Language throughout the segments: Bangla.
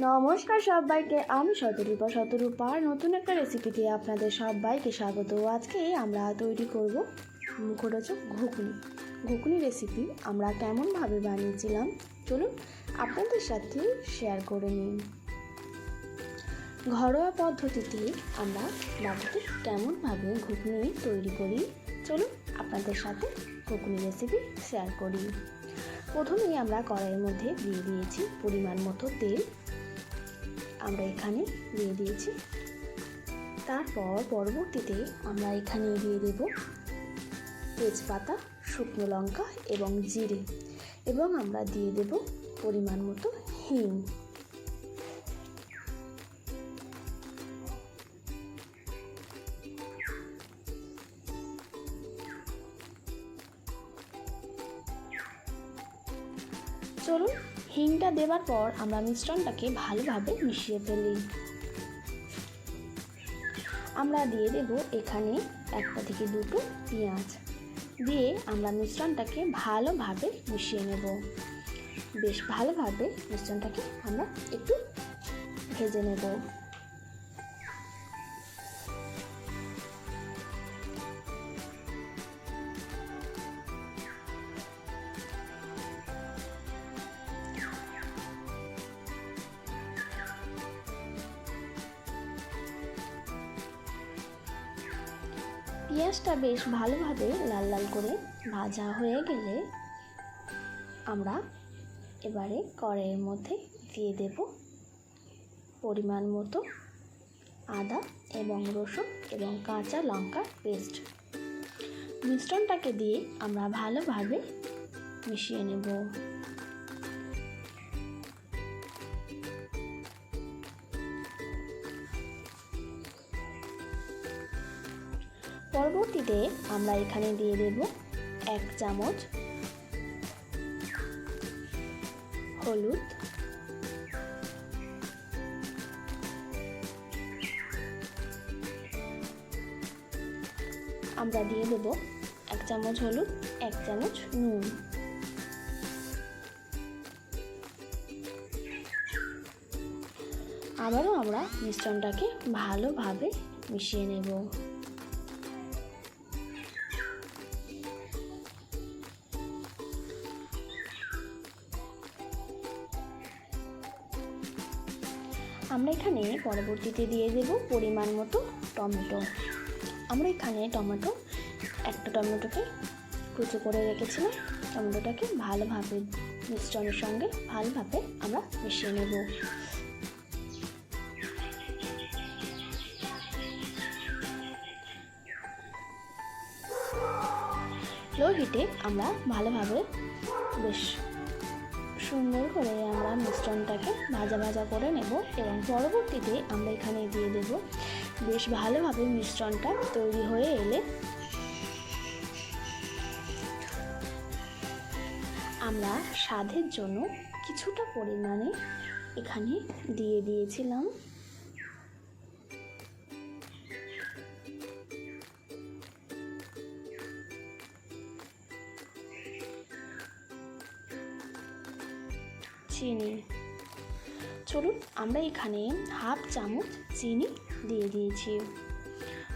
নমস্কার সবাইকে, আমি শতরূপা। শতরূপার নতুন একটা রেসিপিতে আপনাদের সবাইকে স্বাগত। আজকে আমরা তৈরি করব মুখরোচক ঘুগনি। ঘুগনি রেসিপি আমরা কেমনভাবে বানিয়েছিলাম, চলুন আপনাদের সাথে শেয়ার করে নিন ঘরোয়া পদ্ধতিতে আমরা বাড়িতে কেমনভাবে ঘুগনি তৈরি করি, চলুন আপনাদের সাথে ঘুগনি রেসিপি শেয়ার করি। প্রথমেই আমরা কড়াইয়ের মধ্যে দিয়ে দিয়েছি পরিমাণ মতো তেল। আমরা এখানে দিয়ে দিয়েছি। তারপর পরবর্তীতে আমরা এখানে দিয়ে দেব তেজপাতা, শুকনো লঙ্কা এবং জিরে এবং আমরা দিয়ে দেব পরিমাণ মতো হিং। চলুন হিংটা দেবার পর আমরা মিশ্রণটাকে ভালোভাবে মিশিয়ে ফেলি। আমরা দিয়ে দেব এখানে একটা থেকে দুটো পেঁয়াজ। দিয়ে আমরা মিশ্রণটাকে ভালোভাবে মিশিয়ে নেব। বেশ ভালোভাবে মিশ্রণটাকে আমরা একটু ভেজে নেব। পেঁয়াজটা বেশ ভালোভাবে লাল লাল করে ভাজা হয়ে গেলে আমরা এবারে কড়াইয়ের মধ্যে দিয়ে দেব পরিমাণ মতো আদা এবং রসুন এবং কাঁচা লঙ্কার পেস্ট। মিশ্রণটাকে দিয়ে আমরা ভালোভাবে মিশিয়ে নেব। পরবর্তীতে আমরা এখানে দিয়ে দেব এক চামচ হলুদ, আমরা দিয়ে দেব এক চামচ হলুদ, এক চামচ নুন। আবারও আমরা মিশ্রণটাকে ভালোভাবে মিশিয়ে নেব। আমরা এখানে পরবর্তীতে দিয়ে দেব পরিমাণ মতো টমেটো। আমরা এখানে টমেটো, একটা টমেটোকে কুচো করে রেখেছিলাম। টমেটোটাকে ভালোভাবে মিশ্রণের সঙ্গে ভালোভাবে আমরা মিশিয়ে নেব। লো হিটে আমরা ভালোভাবে বেশ সুন্দর করে আমরা মিশ্রণটাকে ভাজা ভাজা করে নেব এবং পরবর্তীতে আমরা এখানে দিয়ে দেব বেশ ভালোভাবে মিশ্রণটা তৈরি হয়ে এলে আমরা স্বাদের জন্য কিছুটা পরিমাণে এখানে দিয়ে দিয়েছিলাম। চিনি। চলুন আমরা এখানে হাফ চামচ চিনি দিয়ে দিয়েছি।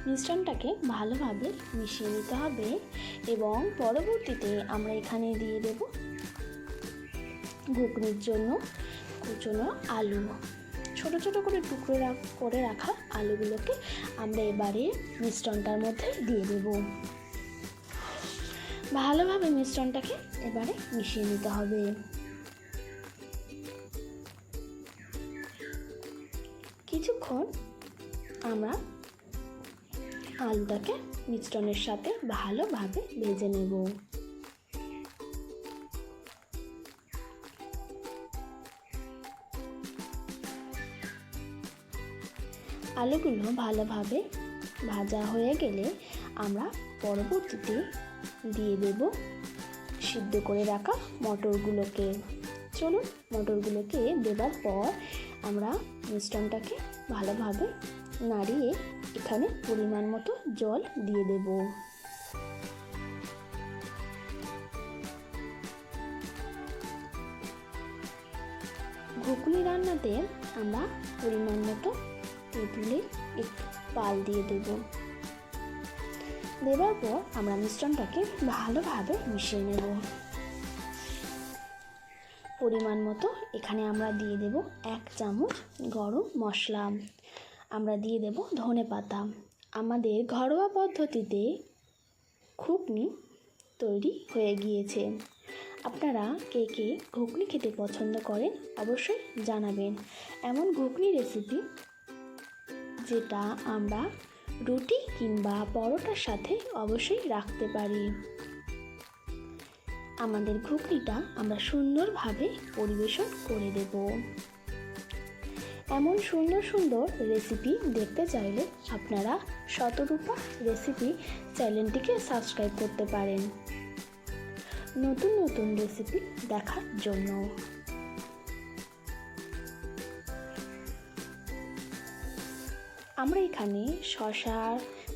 মিশ্রণটাকে ভালোভাবে মিশিয়ে নিতে হবে এবং পরবর্তীতে আমরা এখানে দিয়ে দেব ঘুগনির জন্য কুচনো আলু। ছোট ছোট করে টুকরো করে রাখা আলুগুলোকে আমরা এবারে মিশ্রণটার মধ্যে দিয়ে দেব। ভালোভাবে মিশ্রণটাকে এবারে মিশিয়ে নিতে হবে। কিছুক্ষণ আমরা আলুটাকে মিশ্রণের সাথে ভালোভাবে ভেজে নেব। আলুগুলো ভালোভাবে ভাজা হয়ে গেলে আমরা পরবর্তীতে দিয়ে দেব সিদ্ধ করে রাখা মটরগুলোকে। চলুন মটরগুলোকে দেবার পর আমরা মিশ্রণটাকে ভালোভাবে নাড়িয়ে এখানে পরিমাণ মতো জল দিয়ে দেব। ঘুগনি রান্নাতে আমরা পরিমাণ মতো তেঁতুলের একটু পাল দিয়ে দেব। দেওয়ার পর আমরা মিশ্রণটাকে ভালোভাবে মিশিয়ে নেব। পরিমাণ মতো এখানে আমরা দিয়ে দেব এক চামচ গরম মশলা। আমরা দিয়ে দেব ধনে পাতা। আমাদের ঘরোয়া পদ্ধতিতে ঘুগনি তৈরি হয়ে গিয়েছে। আপনারা কে কে ঘুগনি খেতে পছন্দ করেন অবশ্যই জানাবেন। এমন ঘুগনি রেসিপি যেটা আমরা রুটি কিংবা পরোটার সাথে অবশ্যই রাখতে পারি। আমাদের ঘুগনিটা আমরা সুন্দরভাবে পরিবেশন করে দেব। এমন সুন্দর সুন্দর রেসিপি দেখতে চাইলে আপনারা শতরূপা রেসিপি চ্যানেলটিকে সাবস্ক্রাইব করতে পারেন। নতুন নতুন রেসিপি দেখার জন্য। আমরা এখানে শসা,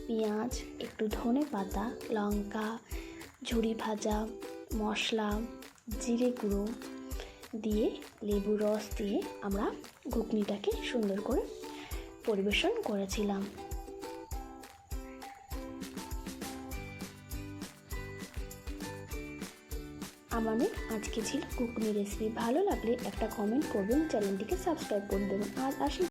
পেঁয়াজ, একটু ধনে পাতা, লঙ্কা ঝুড়ি ভাজা মশলা, জিরে গুঁড়ো দিয়ে লেবু রস দিয়ে আমরা ঘুগনিটাকে সুন্দর করে পরিবেশন করেছিলাম। আমাদের আজকে ছিল ঘুগনি রেসিপি ভালো লাগলে একটা কমেন্ট করবেন চ্যানেলটিকে সাবস্ক্রাইব করে দেবেন। আর আসি